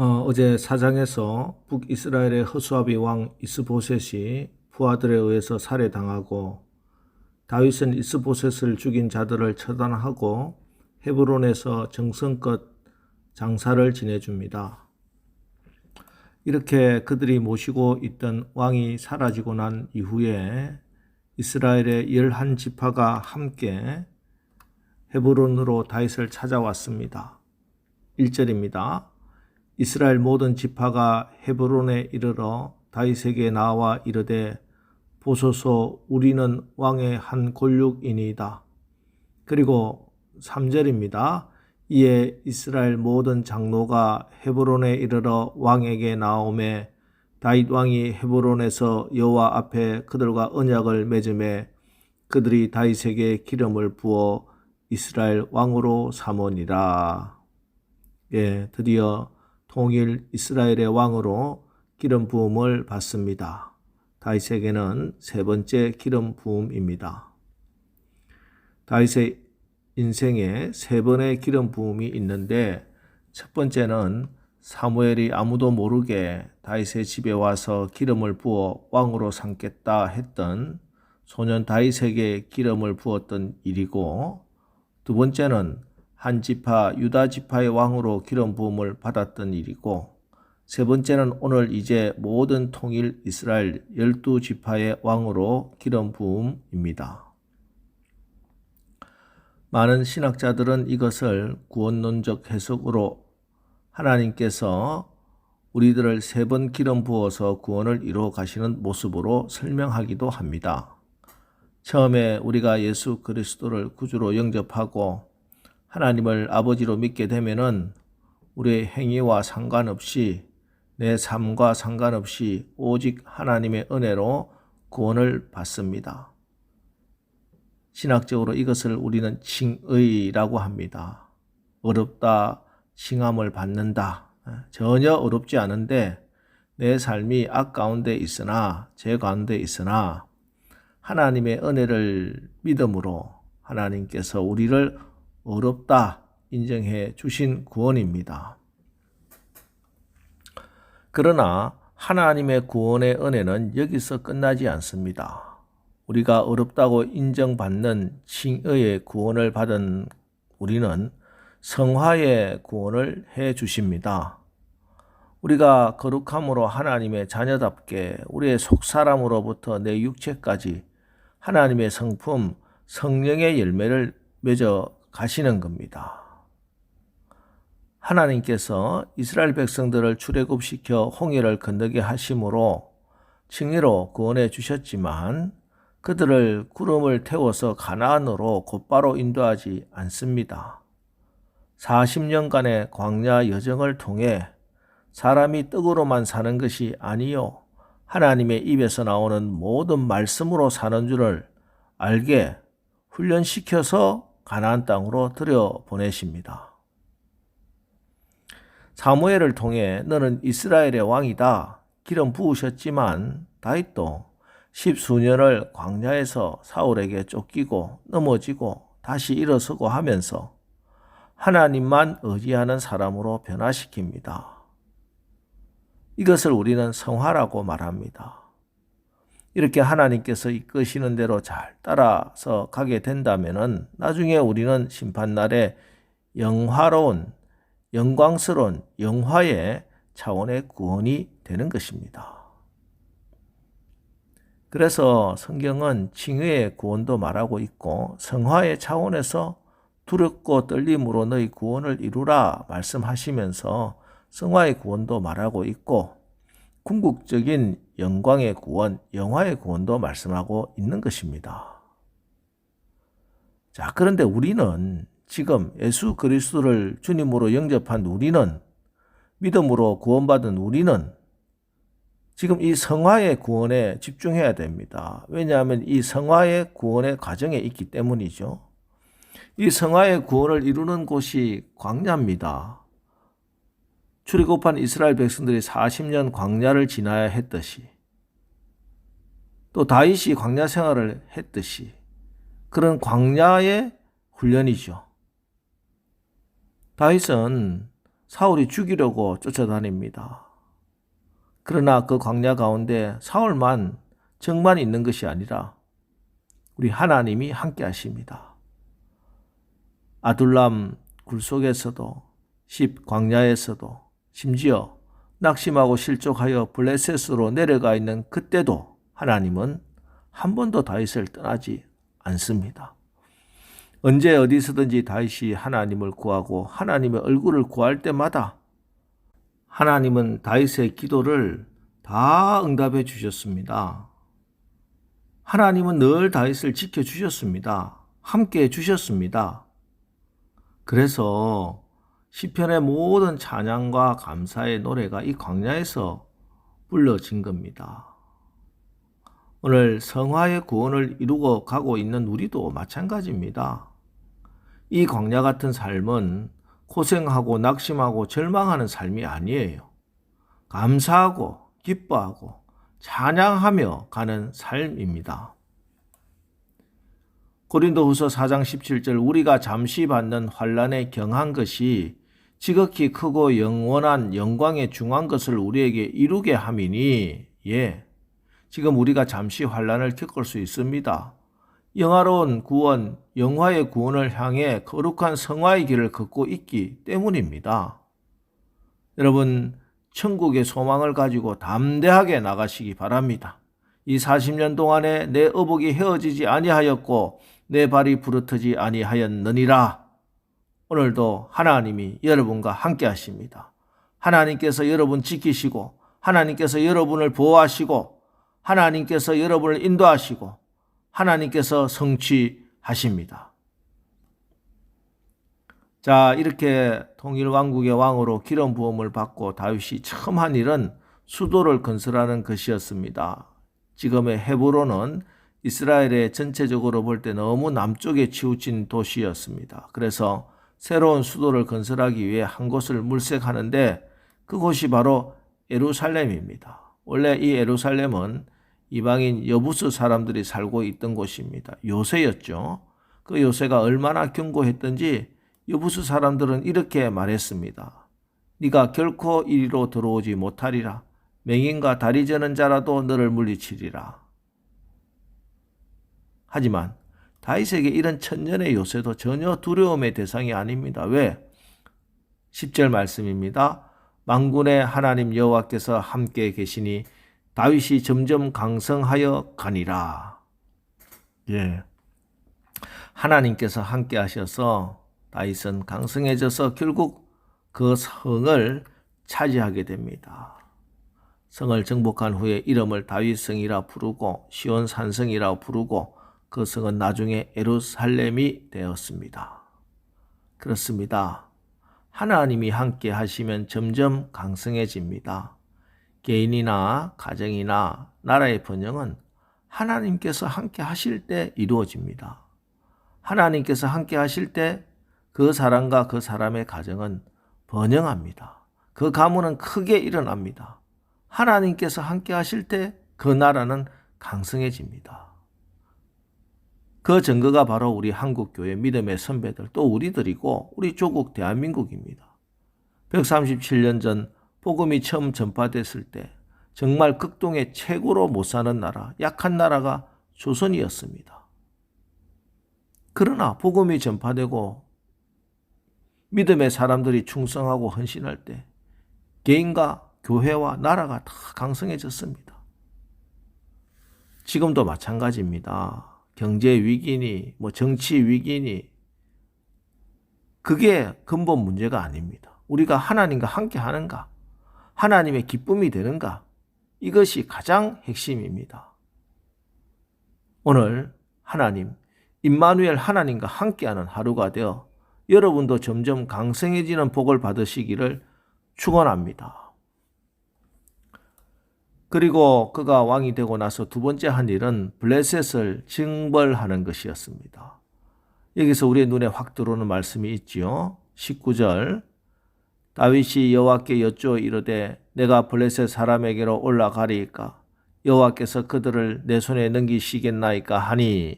어, 어제 사장에서 북이스라엘의 허수아비 왕 이스보셋이 부하들에 의해서 살해당하고 다윗은 이스보셋을 죽인 자들을 처단하고 헤브론에서 정성껏 장사를 지내줍니다. 이렇게 그들이 모시고 있던 왕이 사라지고 난 이후에 이스라엘의 열한 지파가 함께 헤브론으로 다윗을 찾아왔습니다. 1절입니다. 이스라엘 모든 지파가 헤브론에 이르러 다윗에게 나와 이르되 보소서 우리는 왕의 한 권력이니이다. 그리고 3절입니다. 이에 이스라엘 모든 장로가 헤브론에 이르러 왕에게 나오매 다윗 왕이 헤브론에서 여호와 앞에 그들과 언약을 맺음에 그들이 다윗에게 기름을 부어 이스라엘 왕으로 삼으니라. 예, 드디어 통일 이스라엘의 왕으로 기름 부음을 받습니다. 다윗에게는 세 번째 기름 부음입니다. 다윗의 인생에 세 번의 기름 부음이 있는데 첫 번째는 사무엘이 아무도 모르게 다윗의 집에 와서 기름을 부어 왕으로 삼겠다 했던 소년 다윗에게 기름을 부었던 일이고 두 번째는 한 지파 유다 지파의 왕으로 기름 부음을 받았던 일이고 세 번째는 오늘 이제 모든 통일 이스라엘 열두 지파의 왕으로 기름 부음입니다. 많은 신학자들은 이것을 구원론적 해석으로 하나님께서 우리들을 세 번 기름 부어서 구원을 이루어 가시는 모습으로 설명하기도 합니다. 처음에 우리가 예수 그리스도를 구주로 영접하고 하나님을 아버지로 믿게 되면은 우리의 행위와 상관없이 내 삶과 상관없이 오직 하나님의 은혜로 구원을 받습니다. 신학적으로 이것을 우리는 칭의라고 합니다. 어렵다, 칭함을 받는다. 전혀 어렵지 않은데 내 삶이 악 가운데 있으나 죄 가운데 있으나 하나님의 은혜를 믿음으로 하나님께서 우리를 어렵다 인정해 주신 구원입니다. 그러나 하나님의 구원의 은혜는 여기서 끝나지 않습니다. 우리가 어렵다고 인정받는 칭의의 구원을 받은 우리는 성화의 구원을 해 주십니다. 우리가 거룩함으로 하나님의 자녀답게 우리의 속사람으로부터 내 육체까지 하나님의 성품, 성령의 열매를 맺어 가시는 겁니다. 하나님께서 이스라엘 백성들을 출애굽시켜 홍해를 건너게 하심으로 칭의로 구원해 주셨지만 그들을 구름을 태워서 가나안으로 곧바로 인도하지 않습니다. 40년간의 광야 여정을 통해 사람이 떡으로만 사는 것이 아니요 하나님의 입에서 나오는 모든 말씀으로 사는 줄을 알게 훈련시켜서 가나안 땅으로 들여 보내십니다. 사무엘을 통해 너는 이스라엘의 왕이다 기름 부으셨지만 다윗도 십수년을 광야에서 사울에게 쫓기고 넘어지고 다시 일어서고 하면서 하나님만 의지하는 사람으로 변화시킵니다. 이것을 우리는 성화라고 말합니다. 이렇게 하나님께서 이끄시는 대로 잘 따라서 가게 된다면 나중에 우리는 심판날에 영화로운 영광스러운 영화의 차원의 구원이 되는 것입니다. 그래서 성경은 칭의의 구원도 말하고 있고 성화의 차원에서 두렵고 떨림으로 너희 구원을 이루라 말씀하시면서 성화의 구원도 말하고 있고 궁극적인 영광의 구원, 영화의 구원도 말씀하고 있는 것입니다. 자, 그런데 우리는 지금 예수 그리스도를 주님으로 영접한 우리는 믿음으로 구원받은 우리는 지금 이 성화의 구원에 집중해야 됩니다. 왜냐하면 이 성화의 구원의 과정에 있기 때문이죠. 이 성화의 구원을 이루는 곳이 광야입니다. 출애굽한 이스라엘 백성들이 40년 광야를 지나야 했듯이 또 다윗이 광야 생활을 했듯이 그런 광야의 훈련이죠. 다윗은 사울이 죽이려고 쫓아다닙니다. 그러나 그 광야 가운데 사울만 정만 있는 것이 아니라 우리 하나님이 함께 하십니다. 아둘람 굴 속에서도 십 광야에서도 심지어 낙심하고 실족하여 블레셋으로 내려가 있는 그때도 하나님은 한 번도 다윗을 떠나지 않습니다. 언제 어디서든지 다윗이 하나님을 구하고 하나님의 얼굴을 구할 때마다 하나님은 다윗의 기도를 다 응답해 주셨습니다. 하나님은 늘 다윗을 지켜 주셨습니다. 함께 해 주셨습니다. 그래서 시편의 모든 찬양과 감사의 노래가 이 광야에서 불러진 겁니다. 오늘 성화의 구원을 이루고 가고 있는 우리도 마찬가지입니다. 이 광야 같은 삶은 고생하고 낙심하고 절망하는 삶이 아니에요. 감사하고 기뻐하고 찬양하며 가는 삶입니다. 고린도후서 4장 17절 우리가 잠시 받는 환란에 경한 것이 지극히 크고 영원한 영광에 중한 것을 우리에게 이루게 함이니 예. 지금 우리가 잠시 환란을 겪을 수 있습니다. 영화로운 구원, 영화의 구원을 향해 거룩한 성화의 길을 걷고 있기 때문입니다. 여러분, 천국의 소망을 가지고 담대하게 나가시기 바랍니다. 이 40년 동안에 내 어복이 헤어지지 아니하였고 내 발이 부르트지 아니하였느니라. 오늘도 하나님이 여러분과 함께 하십니다. 하나님께서 여러분 지키시고 하나님께서 여러분을 보호하시고 하나님께서 여러분을 인도하시고 하나님께서 성취하십니다. 자, 이렇게 통일 왕국의 왕으로 기름 부음을 받고 다윗이 처음 한 일은 수도를 건설하는 것이었습니다. 지금의 헤브론은 이스라엘의 전체적으로 볼 때 너무 남쪽에 치우친 도시였습니다. 그래서 새로운 수도를 건설하기 위해 한 곳을 물색하는데 그곳이 바로 에루살렘입니다. 원래 이 에루살렘은 이방인 여부스 사람들이 살고 있던 곳입니다. 요새였죠. 그 요새가 얼마나 견고했던지 여부스 사람들은 이렇게 말했습니다. 네가 결코 이리로 들어오지 못하리라. 맹인과 다리 저는 자라도 너를 물리치리라. 하지만 다윗에게 이런 천년의 요새도 전혀 두려움의 대상이 아닙니다. 왜? 10절 말씀입니다. 망군의 하나님 여호와께서 함께 계시니 다윗이 점점 강성하여 가니라. 예. 하나님께서 함께 하셔서 다윗은 강성해져서 결국 그 성을 차지하게 됩니다. 성을 정복한 후에 이름을 다윗성이라 부르고 시온 산성이라 부르고 그 성은 나중에 에루살렘이 되었습니다. 그렇습니다. 하나님이 함께 하시면 점점 강성해집니다. 개인이나 가정이나 나라의 번영은 하나님께서 함께 하실 때 이루어집니다. 하나님께서 함께 하실 때 그 사람과 그 사람의 가정은 번영합니다. 그 가문은 크게 일어납니다. 하나님께서 함께 하실 때 그 나라는 강성해집니다. 그 증거가 바로 우리 한국 교회 믿음의 선배들 또 우리들이고 우리 조국 대한민국입니다. 137년 전 복음이 처음 전파됐을 때 정말 극동의 최고로 못 사는 나라, 약한 나라가 조선이었습니다. 그러나 복음이 전파되고 믿음의 사람들이 충성하고 헌신할 때 개인과 교회와 나라가 다 강성해졌습니다. 지금도 마찬가지입니다. 경제 위기니 뭐 정치 위기니 그게 근본 문제가 아닙니다. 우리가 하나님과 함께 하는가? 하나님의 기쁨이 되는가? 이것이 가장 핵심입니다. 오늘 하나님 임마누엘 하나님과 함께하는 하루가 되어 여러분도 점점 강성해지는 복을 받으시기를 축원합니다. 그리고 그가 왕이 되고 나서 두 번째 한 일은 블레셋을 징벌하는 것이었습니다. 여기서 우리의 눈에 확 들어오는 말씀이 있지요. 19절 다윗이 여호와께 여쭈어 이르되 내가 블레셋 사람에게로 올라가리이까 여호와께서 그들을 내 손에 넘기시겠나이까 하니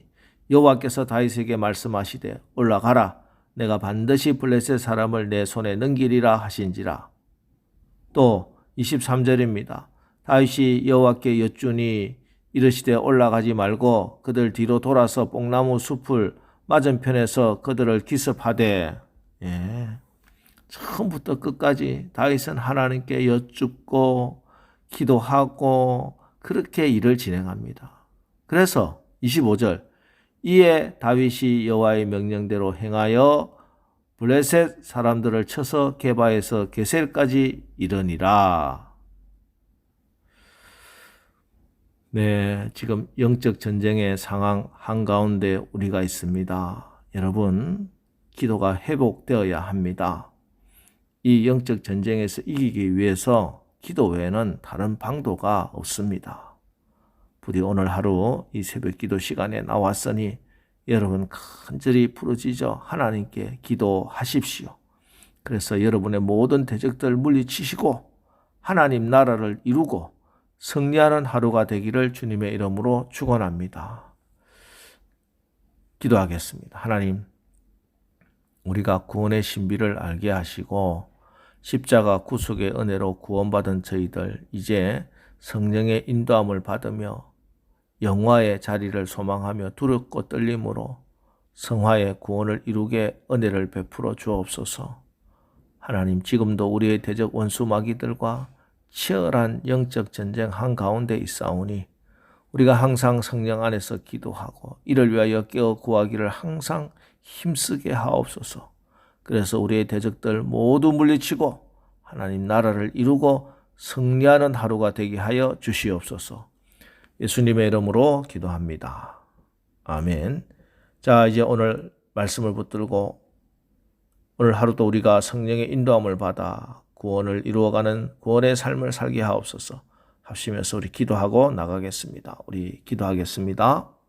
여호와께서 다윗에게 말씀하시되 올라가라 내가 반드시 블레셋 사람을 내 손에 넘기리라 하신지라. 또 23절입니다. 다윗이 여호와께 여쭈니 이르시되 올라가지 말고 그들 뒤로 돌아서 뽕나무 숲을 맞은편에서 그들을 기습하되 예. 처음부터 끝까지 다윗은 하나님께 여쭙고 기도하고 그렇게 일을 진행합니다. 그래서 25절 이에 다윗이 여호와의 명령대로 행하여 블레셋 사람들을 쳐서 게바에서 게셀까지 이르니라. 네, 지금 영적 전쟁의 상황 한가운데 우리가 있습니다. 여러분, 기도가 회복되어야 합니다. 이 영적 전쟁에서 이기기 위해서 기도 외에는 다른 방도가 없습니다. 부디 오늘 하루 이 새벽 기도 시간에 나왔으니 여러분 간절히 부르짖어 하나님께 기도하십시오. 그래서 여러분의 모든 대적들 물리치시고 하나님 나라를 이루고 승리하는 하루가 되기를 주님의 이름으로 축원합니다. 기도하겠습니다. 하나님, 우리가 구원의 신비를 알게 하시고 십자가 구속의 은혜로 구원받은 저희들 이제 성령의 인도함을 받으며 영화의 자리를 소망하며 두렵고 떨림으로 성화의 구원을 이루게 은혜를 베풀어 주옵소서. 하나님 지금도 우리의 대적 원수 마귀들과 치열한 영적 전쟁 한 가운데 있사오니 우리가 항상 성령 안에서 기도하고 이를 위하여 깨어 구하기를 항상 힘쓰게 하옵소서. 그래서 우리의 대적들 모두 물리치고 하나님 나라를 이루고 승리하는 하루가 되게 하여 주시옵소서. 예수님의 이름으로 기도합니다. 아멘. 자, 이제 오늘 말씀을 붙들고 오늘 하루도 우리가 성령의 인도함을 받아 구원을 이루어가는 구원의 삶을 살게 하옵소서. 합심해서 우리 기도하고 나가겠습니다. 우리 기도하겠습니다.